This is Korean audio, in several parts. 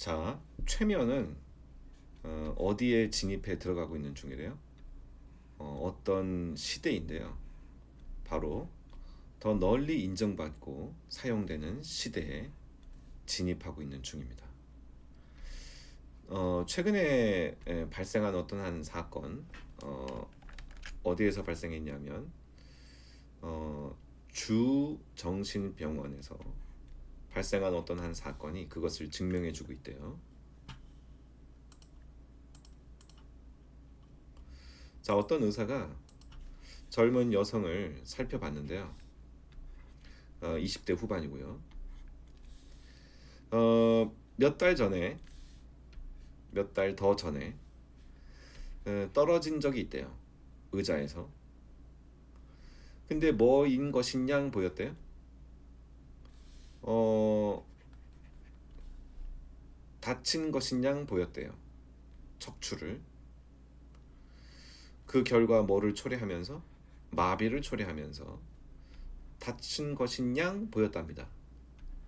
자, 최면은 어, 어디에 진입해 들어가고 있는 중이래요? 어, 어떤 시대인데요. 바로 더 널리 인정받고 사용되는 시대에 진입하고 있는 중입니다. 어, 최근에 에, 발생한 어떤 한 사건, 어, 어디에서 발생했냐면, 어, 주 정신병원에서 발생한 어떤 한 사건이 그것을 증명해주고 있대요. 자, 어떤 의사가 젊은 여성을 살펴봤는데요. 어, 20대 후반이고요. 어, 몇 달 전에, 몇 달 더 전에 어, 떨어진 적이 있대요. 의자에서. 근데 뭐인 것이냐 보였대요. 어, 다친 것이냐 보였대요. 척추를. 그 결과 뭐를 초래하면서 마비를 초래하면서 다친 것이냐 보였답니다.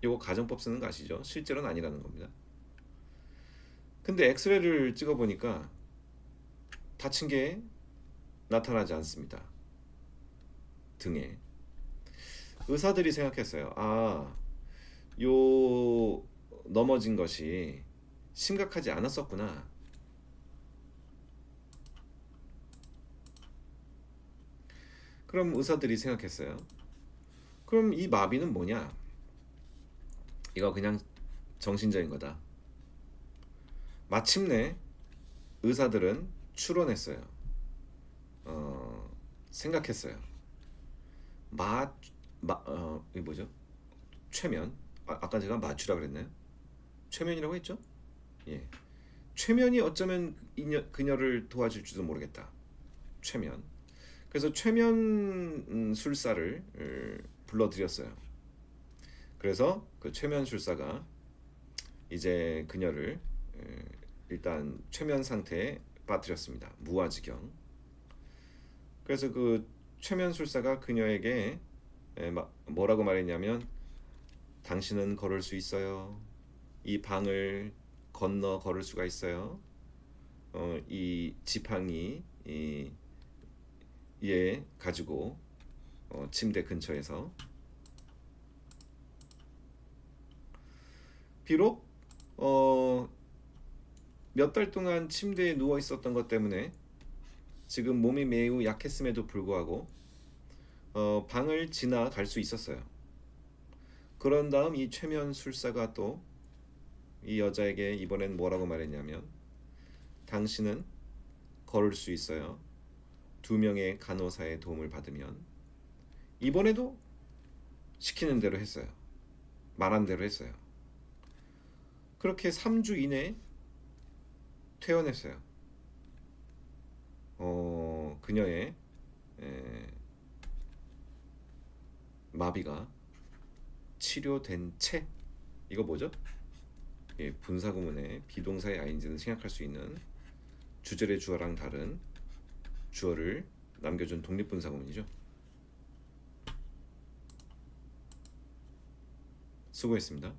이거 가정법 쓰는 거 아시죠? 실제로는 아니라는 겁니다. 근데 엑스레이를 찍어 보니까 다친 게 나타나지 않습니다. 등에 의사들이 생각했어요. 아, 요 넘어진 것이 심각하지 않았었구나. 그럼 의사들이 생각했어요. 그럼 이 마비는 뭐냐? 이거 그냥 정신적인 거다. 마침내 의사들은 추론했어요. 어, 생각했어요. 마, 마, 어, 이 뭐죠? 최면. 아, 아까 제가 마취라 그랬나요? 최면이라고 했죠? 예. 최면이 어쩌면 이녀, 그녀를 도와줄지도 모르겠다. 최면. 그래서 최면 음, 술사를 음, 불러들였어요. 그래서 그 최면 술사가 이제 그녀를 음, 일단 최면 상태에 빠뜨렸습니다. 무아지경. 그래서 그 최면 술사가 그녀에게 뭐라고 말했냐면 당신은 걸을 수 있어요. 이 방을 건너 걸을 수가 있어요. 어, 이 지팡이 이얘 가지고 어, 침대 근처에서 비록 어, 몇 달 동안 침대에 누워 있었던 것 때문에 지금 몸이 매우 약했음에도 불구하고 어, 방을 지나갈 수 있었어요. 그런 다음 이 최면 술사가 또 이 여자에게 이번엔 뭐라고 말했냐면 당신은 걸을 수 있어요. 두 명의 간호사의 도움을 받으면 이번에도 시키는 대로 했어요. 말한 대로 했어요. 그렇게 3주 이내에 퇴원했어요. 어, 그녀의 에, 마비가 치료된 채 이거 뭐죠? 예, 분사구문의 비동사의 아인지는 생각할 수 있는 주절의 주어랑 다른 주어를 남겨준 독립분사구문이죠. 수고했습니다.